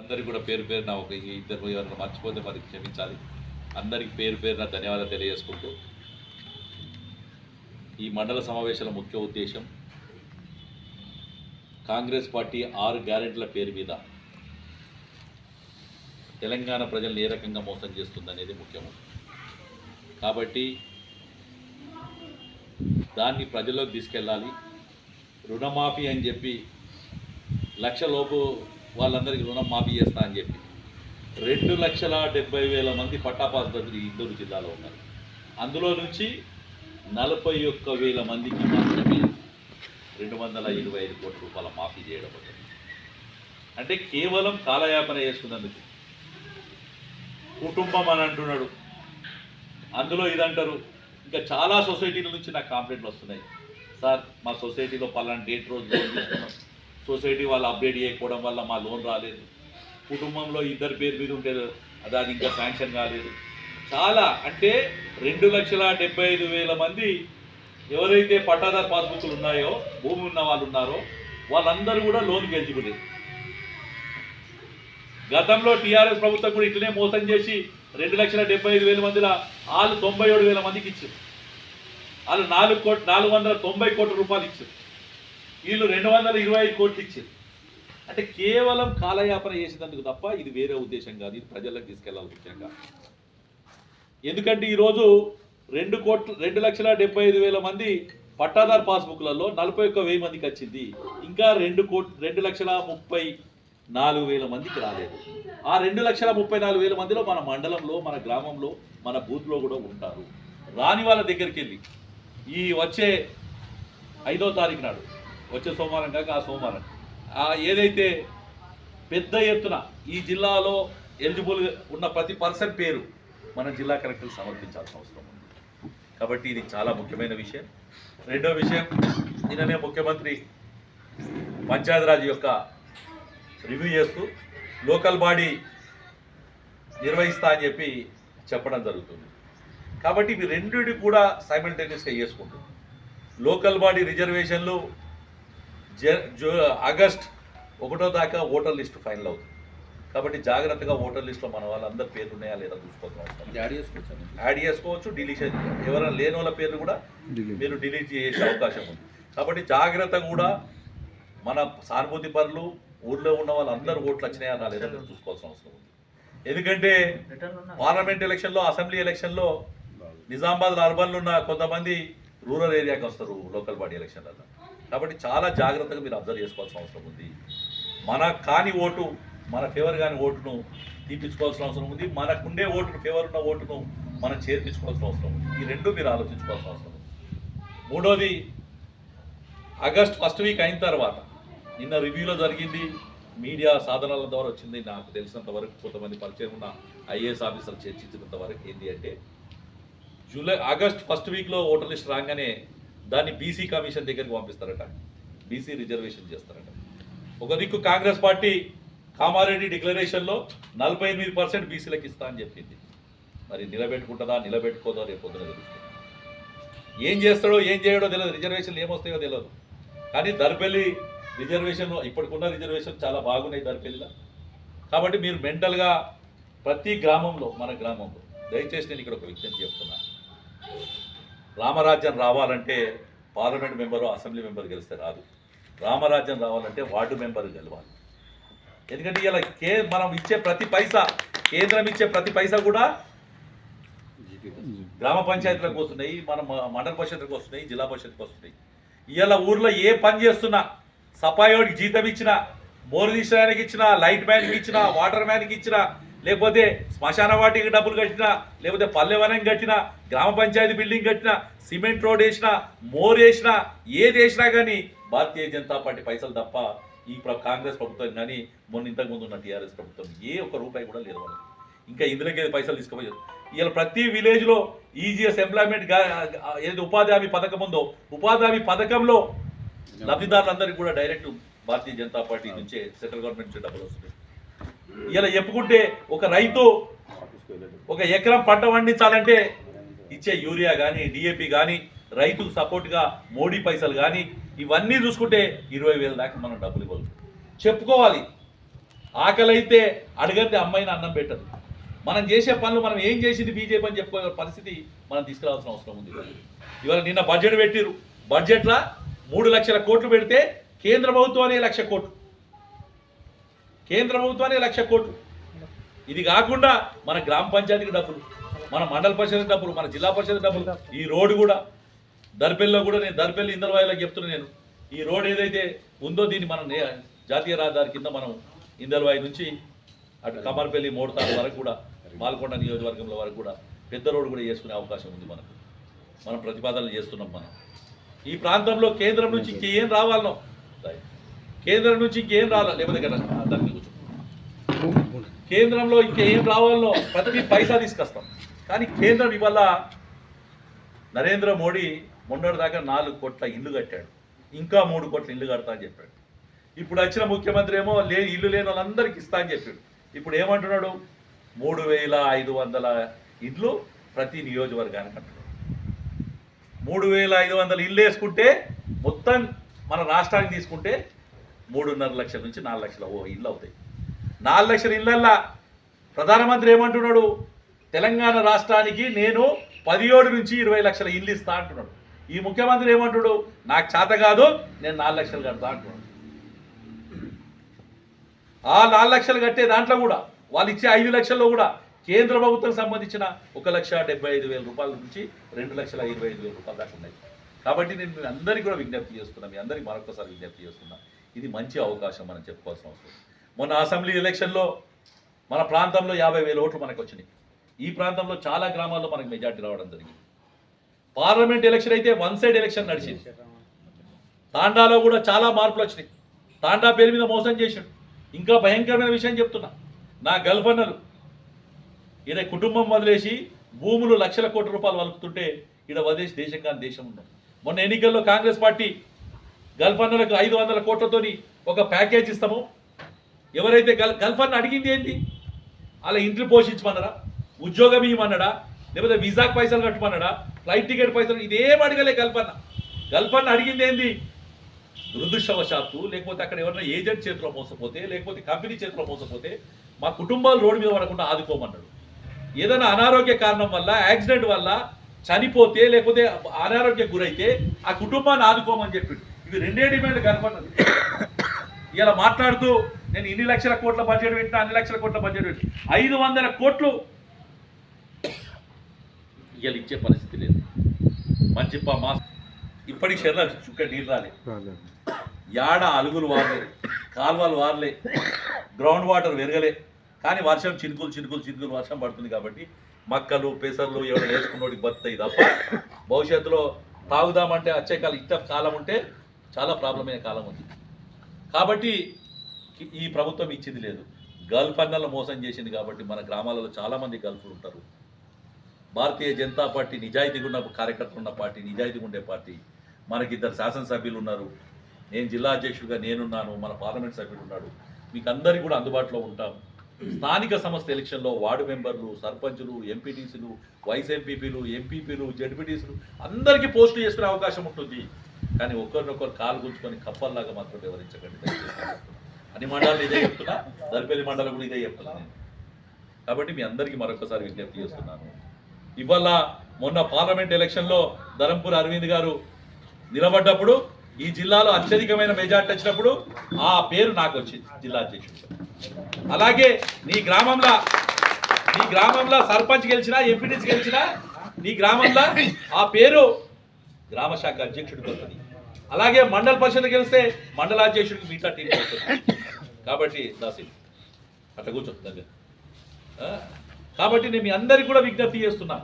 అందరికి కూడా పేరు పేరున ఒక ఇద్దరు ఎవరైనా మర్చిపోతే మరి క్షమించాలి. అందరికి పేరు పేరున ధన్యవాదాలు తెలియజేసుకుంటూ ఈ మండల సమావేశాల ముఖ్య ఉద్దేశం కాంగ్రెస్ పార్టీ ఆరు గ్యారెంటీల పేరు మీద తెలంగాణ ప్రజల్ని ఏ రకంగా మోసం చేస్తుందనేది ముఖ్యము. కాబట్టి దాన్ని ప్రజల్లోకి తీసుకెళ్ళాలి. రుణమాఫీ అని చెప్పి లక్షలోపు వాళ్ళందరికీ రుణం మాఫీ చేస్తా అని చెప్పి. రెండు లక్షల డెబ్బై వేల మంది పట్టాపాసులు ఇందూరు జిల్లాలో ఉన్నారు. అందులో నుంచి నలభై ఒక్క వేల మందికి మాత్రమే రెండు వందల ఇరవై ఐదు కోట్ల రూపాయల మాఫీ చేయడం అంటే కేవలం కాలయాపన చేసుకున్నందుకు. కుటుంబం అని అంటున్నాడు. అందులో ఇదంటారు. ఇంకా చాలా సొసైటీల నుంచి నాకు కంప్లైంట్లు వస్తున్నాయి. సార్ మా సొసైటీలో పలానా డేట్ రోజు తీసుకున్నాం. సొసైటీ వాళ్ళు అప్డేట్ చేయకపోవడం వల్ల మా లోన్ రాలేదు. కుటుంబంలో ఇద్దరు పేరు మీద ఉంటే అది ఇంకా శాంక్షన్ కాలేదు. చాలా అంటే రెండు లక్షల డెబ్బై ఐదు వేల మంది ఎవరైతే పట్టాదారు పాస్బుక్లు ఉన్నాయో భూమి ఉన్న వాళ్ళు ఉన్నారో వాళ్ళందరూ కూడా లోన్ గెలిచిపోలేదు గతంలో టీఆర్ఎస్ ప్రభుత్వం కూడా ఇట్లనే మోసం చేసి రెండు లక్షల డెబ్బై ఐదు వేల మందిలో వాళ్ళు తొంభై ఏడు వేల మందికి ఇచ్చారు. వాళ్ళు నాలుగు కోట్ నాలుగు వందల తొంభై కోట్ల రూపాయలు ఇచ్చారు. వీళ్ళు రెండు వందల ఇరవై ఐదు కోట్లు ఇచ్చారు అంటే కేవలం కాలయాపన చేసేందుకు తప్ప ఇది వేరే ఉద్దేశం కాదు ఇది ప్రజలకు తీసుకెళ్ళాలి ముఖ్యంగా ఎందుకంటే ఈరోజు రెండు కోట్ల రెండు లక్షల డెబ్బై ఐదు వేల మంది పట్టాదారు పాస్బుక్లలో నలభై ఒక్క వెయ్యి మందికి వచ్చింది. ఇంకా రెండు కోట్ రెండు లక్షల ముప్పై నాలుగు వేల మందికి రాలేదు. ఆ రెండు లక్షల ముప్పై నాలుగు వేల మందిలో మన మండలంలో మన గ్రామంలో మన బూత్లో కూడా ఉంటారు. రాని వాళ్ళ దగ్గరికి వెళ్ళి ఈ వచ్చే ఐదో తారీఖు నాడు వచ్చే సోమవారం కాక ఆ సోమవారం. ఏదైతే పెద్ద ఎత్తున ఈ జిల్లాలో ఎలిజిబుల్ ఉన్న ప్రతి పర్సన్ పేరు మన జిల్లా కలెక్టర్కి సమర్పించాల్సిన అవసరం ఉంది. కాబట్టి ఇది చాలా ముఖ్యమైన విషయం. రెండో విషయం నిన్ననే ముఖ్యమంత్రి పంచాయతీరాజ్ యొక్క రివ్యూ చేస్తూ లోకల్ బాడీ నిర్వహిస్తా అని చెప్పి చెప్పడం జరుగుతుంది. కాబట్టి ఇవి రెండిటి కూడా సైమల్టేనియస్గా చేసుకుంటుంది. లోకల్ బాడీ రిజర్వేషన్లు ఆగస్ట్ ఒకటో దాకా ఓటర్ లిస్ట్ ఫైనల్ అవుతుంది. కాబట్టి జాగ్రత్తగా ఓటర్ లిస్ట్లో మన వాళ్ళందరి పేర్లు ఉన్నాయా లేదా చూసుకోవాల్సిన అవసరం యాడ్ చేసుకోవచ్చు యాడ్ చేసుకోవచ్చు డిలీషన్ ఎవరైనా లేని వాళ్ళ పేర్లు కూడా మీరు డిలీట్ చేసే అవకాశం ఉంది. కాబట్టి జాగ్రత్త కూడా మన సానుభూతి పరులు ఊర్లో ఉన్న వాళ్ళందరూ ఓట్లు వచ్చినాయా రాలేదా మీరు చూసుకోవాల్సిన అవసరం ఉంది. ఎందుకంటే పార్లమెంట్ ఎలక్షన్లో అసెంబ్లీ ఎలక్షన్లో నిజామాబాద్ అర్బన్లో ఉన్న కొంతమంది రూరల్ ఏరియాకి వస్తారు లోకల్ బాడీ ఎలక్షన్లలో. కాబట్టి చాలా జాగ్రత్తగా మీరు అబ్జర్వ్ చేసుకోవాల్సిన అవసరం ఉంది. మన కాని ఓటు మన ఫేవర్ కాని ఓటును తీపించుకోవాల్సిన అవసరం ఉంది. మనకుండే ఓటును ఫేవర్ ఉన్న ఓటును మనం చేర్పించుకోవాల్సిన అవసరం ఉంది. ఈ రెండు మీరు ఆలోచించుకోవాల్సిన అవసరం ఉంది. మూడోది ఆగస్ట్ ఫస్ట్ వీక్ అయిన తర్వాత నిన్న రివ్యూలో జరిగింది. మీడియా సాధనాల ద్వారా వచ్చింది. నాకు తెలిసినంత వరకు కొంతమంది పరిచయం ఉన్న ఐఏఎస్ ఆఫీసర్ చర్చించినంత వరకు ఏంటి అంటే జూలై ఆగస్ట్ ఫస్ట్ వీక్లో ఓటర్ లిస్ట్ రాగానే దాన్ని బీసీ కమిషన్ దగ్గరికి పంపిస్తారట. బీసీ రిజర్వేషన్ చేస్తారట. ఒక దిక్కు కాంగ్రెస్ పార్టీ కామారెడ్డి డిక్లరేషన్లో నలభై ఎనిమిది పర్సెంట్ బీసీలకు ఇస్తా అని చెప్పింది. మరి నిలబెట్టుకుంటుందా నిలబెట్టుకోదా రేపు పొద్దున తెలుస్తుంది. ఏం చేస్తాడో ఏం చేయడో తెలియదు. రిజర్వేషన్లు ఏమొస్తాయో తెలియదు. కానీ దర్పెల్లి రిజర్వేషన్ ఇప్పటికున్న రిజర్వేషన్ చాలా బాగున్నాయి దర్పెల్లిలో. కాబట్టి మీరు మెంటల్గా ప్రతి గ్రామంలో మన గ్రామంలో దయచేసి నేను ఇక్కడ ఒక విజ్ఞప్తి చెప్తున్నాను రామరాజ్యం రావాలంటే పార్లమెంట్ మెంబరు అసెంబ్లీ మెంబర్ గెలిస్తే రాదు. రామరాజ్యం రావాలంటే వార్డు మెంబర్ గెలవాలి. ఎందుకంటే ఇలా కే మనం ఇచ్చే ప్రతి పైసా కేంద్రం ఇచ్చే ప్రతి పైసా కూడా గ్రామ పంచాయతీలకు వస్తున్నాయి మన మండల పరిషత్కి వస్తున్నాయి జిల్లా పరిషత్కి వస్తున్నాయి. ఇవాళ ఊర్లో ఏ పని చేస్తున్నా సఫాయోడికి జీతం ఇచ్చినా మోరు తీసిన ఇచ్చినా లైట్ మ్యాన్కి ఇచ్చినా వాటర్ మ్యాన్కి ఇచ్చినా లేకపోతే శ్మశాన వాటికి డబ్బులు కట్టినా లేకపోతే పల్లెవనం కట్టినా గ్రామ పంచాయతీ బిల్డింగ్ కట్టినా సిమెంట్ రోడ్ వేసినా మోర్ వేసినా ఏది వేసినా కానీ భారతీయ జనతా పార్టీ పైసలు తప్ప ఈ కాంగ్రెస్ ప్రభుత్వం కానీ మొన్న ఇంతకుముందు ఉన్న టీఆర్ఎస్ ప్రభుత్వం ఏ ఒక్క రూపాయి కూడా లేదు మనకి ఇంకా ఇందులోకి ఏది పైసలు తీసుకుపోయారు ఇలా ప్రతి విలేజ్లో ఈజీఎస్ ఎంప్లాయ్మెంట్ ఏది ఉపాధి హామీ పథకం ఉందో ఉపాధి హామీ పథకంలో లబ్ధిదారులందరికీ కూడా డైరెక్ట్ భారతీయ జనతా పార్టీ నుంచే సెంట్రల్ గవర్నమెంట్ నుంచి డబ్బులు వస్తున్నాయి. ఇలా చెప్పుకుంటే ఒక రైతు ఒక ఎకరం పంట పండించాలంటే ఇచ్చే యూరియా కానీ డిఏపి కానీ రైతుకు సపోర్ట్గా మోడీ పైసలు కానీ ఇవన్నీ చూసుకుంటే ఇరవై వేల దాకా మనం డబ్బులు ఇవ్వాలి. చెప్పుకోవాలి. ఆకలి అయితే అడగండి అమ్మాయిని అన్నం పెట్టదు. మనం చేసే పనులు మనం ఏం చేసింది బీజేపీ అని చెప్పుకునే పరిస్థితి మనం తీసుకురావాల్సిన అవసరం ఉంది. ఇవాళ నిన్న బడ్జెట్ పెట్టిరు బడ్జెట్లో మూడు లక్షల కోట్లు పెడితే కేంద్ర ప్రభుత్వానికి లక్ష కోట్లు. కేంద్ర ప్రభుత్వానికి లక్ష కోట్లు. ఇది కాకుండా మన గ్రామ పంచాయతీకి డబ్బులు మన మండల పరిషత్ డబ్బులు మన జిల్లా పరిషత్ డబ్బులు. ఈ రోడ్డు కూడా దర్పల్లిలో కూడా నేను దర్పల్లి ఇందల్వాయిలోకి చెప్తున్నా నేను. ఈ రోడ్ ఏదైతే ఉందో దీన్ని మనం నే- జాతీయ రహదారి కింద మనం ఇందల్వాయి నుంచి అటు కమర్పల్లి మోడతాడు వరకు కూడా పాల్కొండ నియోజకవర్గంలో వరకు కూడా పెద్ద రోడ్డు కూడా చేసుకునే అవకాశం ఉంది మనకు. మనం ప్రతిపాదనలు చేస్తున్నాం మనం. ఈ ప్రాంతంలో కేంద్రం నుంచి ఇంకేం రావాలనో కేంద్రం నుంచి ఇంకేం రావాలి లేకపోతే కదా దానికి కేంద్రంలో ఇంకేం రావాలనో ప్రతి పైసా తీసుకొస్తాం. కానీ కేంద్రం ఇవాళ నరేంద్ర మోడీ మొన్నటి దాకా నాలుగు కోట్ల ఇల్లు కట్టాడు. ఇంకా మూడు కోట్ల ఇల్లు కడతా అని చెప్పాడు. ఇప్పుడు వచ్చిన ముఖ్యమంత్రి ఏమో లే ఇల్లు లేని వాళ్ళందరికీ ఇస్తా అని చెప్పాడు. ఇప్పుడు ఏమంటున్నాడు? మూడు వేల ఐదు వందల ఇల్లు ప్రతి నియోజకవర్గానికి అంటున్నాడు. మూడు వేల ఐదు వందల ఇల్లు వేసుకుంటే మొత్తం మన రాష్ట్రానికి తీసుకుంటే మూడున్నర లక్షల నుంచి నాలుగు లక్షల ఓ ఇల్లు అవుతాయి. నాలుగు లక్షల ఇళ్ళల్లా ప్రధానమంత్రి ఏమంటున్నాడు? తెలంగాణ రాష్ట్రానికి నేను పదిహేడు నుంచి ఇరవై లక్షల ఇల్లు ఇస్తా అంటున్నాడు. ఈ ముఖ్యమంత్రి ఏమంటుడు నాకు చేత కాదు నేను నాలుగు లక్షలు కడతా అంటున్నాడు. ఆ నాలుగు లక్షలు కట్టే దాంట్లో కూడా వాళ్ళు ఇచ్చే ఐదు లక్షల్లో కూడా కేంద్ర ప్రభుత్వం సంబంధించిన ఒక లక్ష డెబ్బై ఐదు వేల రూపాయల నుంచి రెండు లక్షల ఇరవై ఐదు వేల రూపాయల దాకా ఉన్నాయి. కాబట్టి నేను మీ అందరికీ కూడా విజ్ఞప్తి చేస్తున్నా మీ అందరికీ మరొకసారి విజ్ఞప్తి చేస్తున్నా. ఇది మంచి అవకాశం మనం చెప్పుకోవాల్సిన అవసరం. మొన్న అసెంబ్లీ ఎలక్షన్లో మన ప్రాంతంలో యాభై వేల ఓట్లు మనకు వచ్చినాయి. ఈ ప్రాంతంలో చాలా గ్రామాల్లో మనకు మెజార్టీ రావడం జరిగింది. పార్లమెంట్ ఎలక్షన్ అయితే వన్ సైడ్ ఎలక్షన్ నడిచింది. తాండాలో కూడా చాలా మార్పులు వచ్చినాయి. తాండా పేరు మీద మోసం చేశాడు. ఇంకా భయంకరమైన విషయం చెప్తున్నా. నా గల్ఫ్ అన్నలు ఈయన కుటుంబం వదిలేసి భూములు లక్షల కోట్ల రూపాయలు వలుపుతుంటే ఈడ వదిలేసి దేశం కాని దేశం ఉన్నాం మొన్న ఎన్నికల్లో కాంగ్రెస్ పార్టీ గల్ఫ్ అన్నలకు ఐదు వందల కోట్లతోని ఒక ప్యాకేజ్ ఇస్తాము. ఎవరైతే గల్ గల్ఫ్ అన్న అడిగింది ఏంటి అలా ఇంట్లో పోషించమన్నారా ఉద్యోగం ఇవ్వమన్నాడా? లేకపోతే వీసాకు పైసలు కట్టమన్నాడా? ఫ్లైట్ టికెట్ పైసలు ఇదేం అడగలే గల్ఫన్న గల్ఫన్న అడిగింది ఏంది? దురదృష్టవశాత్తు లేకపోతే అక్కడ ఎవరైనా ఏజెంట్ చేతిలో మోసపోతే లేకపోతే కంపెనీ చేతిలో మోసపోతే మా కుటుంబాలు రోడ్డు మీద పడకుండా ఆదుకోమన్నాడు. ఏదైనా అనారోగ్య కారణం వల్ల యాక్సిడెంట్ వల్ల చనిపోతే లేకపోతే అనారోగ్య గురైతే ఆ కుటుంబాన్ని ఆదుకోమని చెప్పిండు. ఇవి రెండే డిమాండ్ కనపడినది ఇలా మాట్లాడుతూ నేను ఇన్ని లక్షల కోట్ల బడ్జెట్ పెట్టినా అన్ని లక్షల కోట్ల బడ్జెట్ పెట్టిన. ఐదు వందల కోట్లు ఇవాళ ఇచ్చే పరిస్థితి లేదు. మంచిప్ప మా ఇప్పటికి శరీర చుక్క నీళ్ళు రాలే. యాడ అలుగులు వారలే కాలువలు వారలే గ్రౌండ్ వాటర్ పెరగలే. కానీ వర్షం చినుకులు చినుకులు చినుకులు వర్షం పడుతుంది కాబట్టి మక్కలు పెసర్లు ఎవరు వేసుకున్నోడికి బతాయి తప్ప భవిష్యత్తులో తాగుదామంటే వచ్చే కాలం ఇష్ట కాలం ఉంటే చాలా ప్రాబ్లం అయిన కాలం ఉంది. కాబట్టి ఈ- ప్రభుత్వం ఇచ్చింది లేదు. గల్ఫ్ అన్నలు మోసం చేసింది కాబట్టి మన గ్రామాలలో చాలామంది గల్ఫ్లు ఉంటారు. భారతీయ జనతా పార్టీ నిజాయితీగా ఉన్న కార్యకర్తలు ఉన్న పార్టీ నిజాయితీగా ఉండే పార్టీ. మనకి ఇద్దరు శాసనసభ్యులు ఉన్నారు. నేను జిల్లా అధ్యక్షుడిగా నేనున్నాను. మన పార్లమెంట్ సభ్యుడు ఉన్నాడు. మీకు అందరికీ కూడా అందుబాటులో ఉంటాం. స్థానిక సంస్థ ఎలక్షన్లో వార్డు మెంబర్లు సర్పంచులు ఎంపీటీసీలు వైస్ ఎంపీపీలు ఎంపీపీలు జడ్పీటీసీలు అందరికీ పోస్టులు చేసుకునే అవకాశం ఉంటుంది. కానీ ఒకరినొకరు కాలు గుంచుకొని కప్పల్లాగా మాత్రం వివరించకండి దయచేసి. అన్ని మండలాలు ఇదే చెప్తున్నా దరిపల్లి మండలం కూడా ఇదే చెప్తున్నా నేను. కాబట్టి మీ అందరికీ మరొకసారి విజ్ఞప్తి చేస్తున్నాను. ఇవాళ మొన్న పార్లమెంట్ ఎలక్షన్లో ధరంపూర్ అరవింద్ గారు నిలబడ్డప్పుడు ఈ జిల్లాలో అత్యధికమైన మెజార్టీ వచ్చినప్పుడు ఆ పేరు నాకు వచ్చింది జిల్లా అధ్యక్షుడు అలాగే నీ గ్రామంలో నీ గ్రామంలో సర్పంచ్ గెలిచినా ఎంపీటీసీ గెలిచినా నీ గ్రామంలో ఆ పేరు గ్రామ శాఖ అధ్యక్షుడికి వస్తుంది అలాగే మండల పరిషత్ గెలిస్తే మండలాధ్యక్షుడికి మిగతా టీం కాబట్టి దాసి అట్లా కూర్చో దగ్గర. కాబట్టి నేను మీ అందరికి కూడా విజ్ఞప్తి చేస్తున్నా.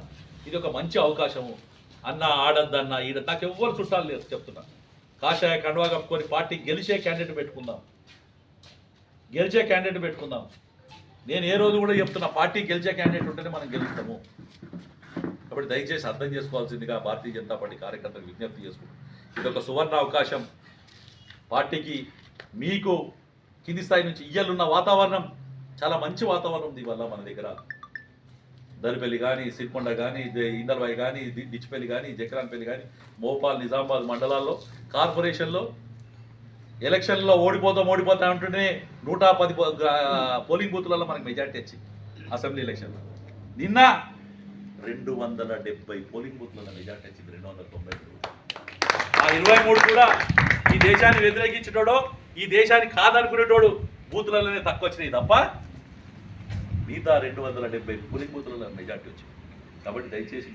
ఇది ఒక మంచి అవకాశము. అన్న ఆడద్దన్న ఈడ నాకు ఎవ్వరు చుట్టాలు లేదు చెప్తున్నా. కాషాయ కండువా కప్పుకొని పార్టీ గెలిచే క్యాండిడేట్ పెట్టుకుందాం. గెలిచే క్యాండిడేట్ పెట్టుకుందాం. నేను ఏ రోజు కూడా చెప్తున్నా పార్టీ గెలిచే క్యాండిడేట్ ఉంటేనే మనం గెలుస్తాము. కాబట్టి దయచేసి అర్థం చేసుకోవాల్సిందిగా భారతీయ జనతా పార్టీ కార్యకర్తలకు విజ్ఞప్తి చేసుకుంటాం ఇది ఒక సువర్ణ అవకాశం. పార్టీకి మీకు కింది స్థాయి నుంచి ఇయ్యలున్న వాతావరణం చాలా మంచి వాతావరణం ఉంది ఇవాళ మన దగ్గర. దరిపల్లి కానీ సిరికొండ కానీ ఇందల్వాయి కానీ డిచ్చిపల్లి కానీ జక్రాన్పల్లి కానీ మోపాల్ నిజామాబాద్ మండలాల్లో కార్పొరేషన్లో ఎలక్షన్లో ఓడిపోతాం ఓడిపోతాం అంటూనే నూట పది పోలింగ్ బూత్లలో మనకి మెజార్టీ వచ్చింది అసెంబ్లీ ఎలక్షన్లో. నిన్న రెండు వందల డెబ్బై పోలింగ్ బూత్లలో మెజార్టీ వచ్చింది రెండు వందల తొంభై ఇరవై మూడు కూడా ఈ దేశాన్ని వ్యతిరేకించేటోడు ఈ దేశాన్ని కాదనుకునేటోడు బూతులలోనే తక్కువ వచ్చినాయి తప్ప మిగతా రెండు వందల డెబ్బై పులి బూతులలో మెజార్టీ వచ్చింది. కాబట్టి దయచేసి